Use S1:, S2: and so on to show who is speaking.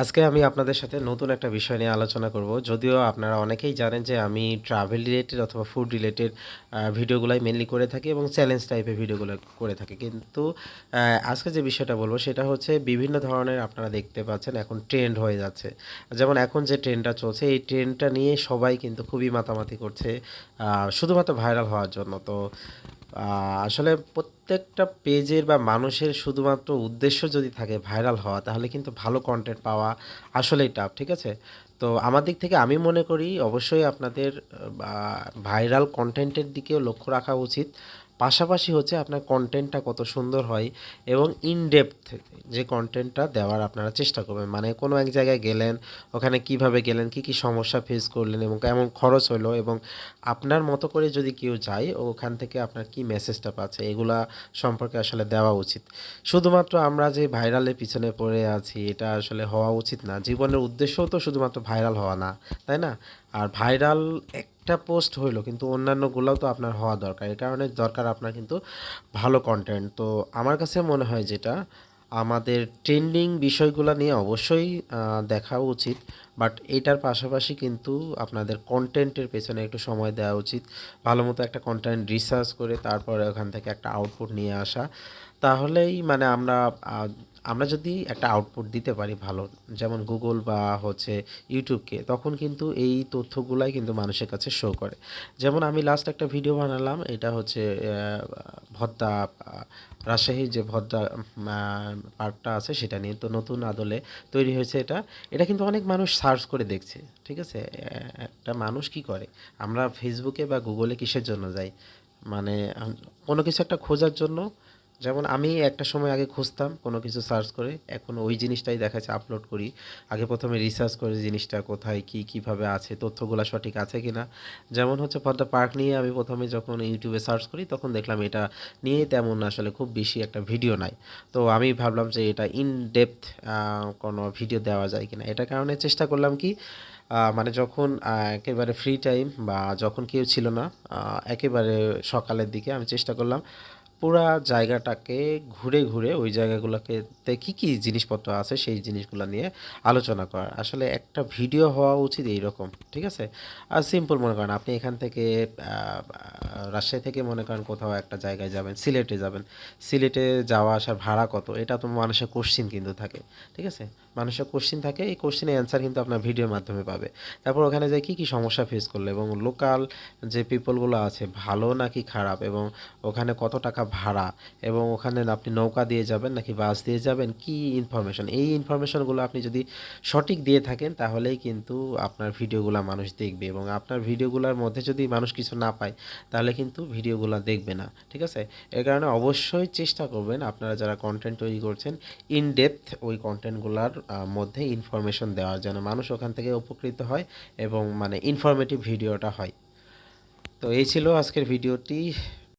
S1: আজকে আমি আপনাদের সাথে নতুন একটা বিষয় নিয়ে আলোচনা করব। যদিও আপনারা অনেকেই জানেন যে আমি ট্রাভেল রিলেটেড অথবা ফুড রিলেটেড ভিডিওগুলাই মেনলি করে থাকি এবং চ্যালেঞ্জ টাইপের ভিডিওগুলো করে থাকি। কিন্তু আজকে যে বিষয়টা বলব সেটা হচ্ছে বিভিন্ন ধরনের আপনারা দেখতে পাচ্ছেন এখন ট্রেন্ড হয়ে যাচ্ছে। যেমন এখন যে ট্রেন্ডটা চলছে, এই ট্রেন্ডটা নিয়ে সবাই কিন্তু খুবই মাতামাতি করছে শুধুমাত্র ভাইরাল হওয়ার জন্য। তো আসলে প্রত্যেকটা পেজের বা মানুষের শুধুমাত্র উদ্দেশ্য যদি থাকে ভাইরাল হওয়া, তাহলে কিন্তু ভালো কন্টেন্ট পাওয়া আসলেই টাফ ঠিক আছে? তো আমার দিক থেকে আমি মনে করি অবশ্যই আপনাদের ভাইরাল কন্টেন্টের দিকেও লক্ষ্য রাখা উচিত। পাশাপাশি হচ্ছে আপনার কন্টেন্টটা কত সুন্দর হয় এবং ইন ডেপথ যে কন্টেন্টটা দেওয়ার আপনারা চেষ্টা করবেন। মানে কোনো এক জায়গায় গেলেন, ওখানে কীভাবে গেলেন, কি কি সমস্যা ফেস করলেন এবং কেমন খরচ হলো এবং আপনার মতো করে যদি কেউ যায়, ওখান থেকে আপনার কি মেসেজটা পাচ্ছে, এগুলা সম্পর্কে আসলে দেওয়া উচিত। শুধুমাত্র আমরা যে ভাইরালের পিছনে পড়ে আছি, এটা আসলে হওয়া উচিত না। জীবনের উদ্দেশ্যও তো শুধুমাত্র ভাইরাল হওয়া না, তাই না? আর ভাইরাল একটা পোস্ট হইল, কিন্তু অন্যান্যগুলোও তো আপনার হওয়া দরকার। এই কারণে দরকার আপনার কিন্তু ভালো কন্টেন্ট তো আমার কাছে মনে হয় যেটা, আমাদের ট্রেন্ডিং বিষয়গুলো নিয়ে অবশ্যই দেখা উচিত। বাট এটার পাশাপাশি কিন্তু আপনাদের কন্টেন্টের পেছনে একটু সময় দেওয়া উচিত। ভালো মতো একটা কন্টেন্ট রিসার্চ করে, তারপরে ওখান থেকে একটা আউটপুট নিয়ে আসা। তাহলেই মানে আমরা আমরা যদি একটা আউটপুট দিতে পারি ভালো, যেমন গুগল বা হচ্ছে ইউটিউবকে তখন কিন্তু এই তথ্যগুলাই কিন্তু মানুষের কাছে শো করে। যেমন আমি লাস্ট একটা ভিডিও বানালাম, এটা হচ্ছে ভদ্দা রাজশাহীর যে ভদ্রা পার্কটা আছে সেটা নিয়ে। তো নতুন আদলে তৈরি হয়েছে এটা। এটা কিন্তু অনেক মানুষ সার্চ করে দেখছে, ঠিক আছে? একটা মানুষ কি করে? আমরা ফেসবুকে বা গুগলে কিসের জন্য যাই? মানে কোনো কিছু একটা খোঁজার জন্য যেমন আমি একটা সময় আগে খুঁজতাম কোনো কিছু সার্চ করে, এখন ওই জিনিসটাই দেখাচ্ছে আপলোড করি। আগে প্রথমে রিসার্চ করে জিনিসটা কোথায়, কি, কীভাবে আছে, তথ্যগুলো সঠিক আছে কি না যেমন হচ্ছে পদ্মা পার্ক নিয়ে আমি প্রথমে যখন ইউটিউবে সার্চ করি, তখন দেখলাম এটা নিয়ে তেমন আসলে খুব বেশি একটা ভিডিও নাই। তো আমি ভাবলাম যে এটা ইন ডেপথ কোনো ভিডিও দেওয়া যায় কি না এটা কারণে চেষ্টা করলাম কি মানে যখন একেবারে ফ্রি টাইম বা যখন কেউ ছিল না একেবারে সকালের দিকে আমি চেষ্টা করলাম পুরা জায়গাটাকে ঘুরে ঘুরে ওই জায়গাগুলোকে কী কী জিনিসপত্র আছে সেই জিনিসগুলো নিয়ে আলোচনা করার। আসলে একটা ভিডিও হওয়া উচিত এইরকম, ঠিক আছে? আর সিম্পল মনে করেন আপনি এখান থেকে রাজশাহী থেকে মনে করেন কোথাও একটা জায়গায় যাবেন, সিলেটে যাবেন। সিলেটে যাওয়া আসার ভাড়া কত? এটা তো মানুষের কোশ্চিন কিন্তু থাকে, ঠিক আছে? মানুষের কোশ্চিন থাকে, এই কোশ্চিনের অ্যান্সার কিন্তু আপনার ভিডিওর মাধ্যমে পাবে। তারপর ওখানে যায় কী কী সমস্যা ফেস করল এবং লোকাল যে পিপলগুলো আছে, ভালো নাকি খারাপ? এবং ওখানে কত টাকা ভাড়া এবং ওখানে আপনি নৌকা দিয়ে যাবেন নাকি বাস দিয়ে যাবেন, কি ইনফরমেশন এই ইনফরমেশনগুলো আপনি যদি সঠিক দিয়ে থাকেন তাহলেই কিন্তু আপনার ভিডিওগুলো মানুষ দেখবে এবং আপনার ভিডিওগুলোর মধ্যে যদি মানুষ কিছু না পায় তাহলে কিন্তু ভিডিওগুলো দেখবে না, ঠিক আছে? এর কারণে অবশ্যই চেষ্টা করবেন আপনারা যারা কন্টেন্ট তৈরি করছেন ইন ডেপথ ওই কন্টেন্টগুলোর মধ্যে ইনফরমেশন দেওয়ার যেন মানুষ ওখান থেকে উপকৃত হয় এবং মানে ইনফরমেটিভ ভিডিওটা হয়। তো এই ছিল আজকের ভিডিওটি।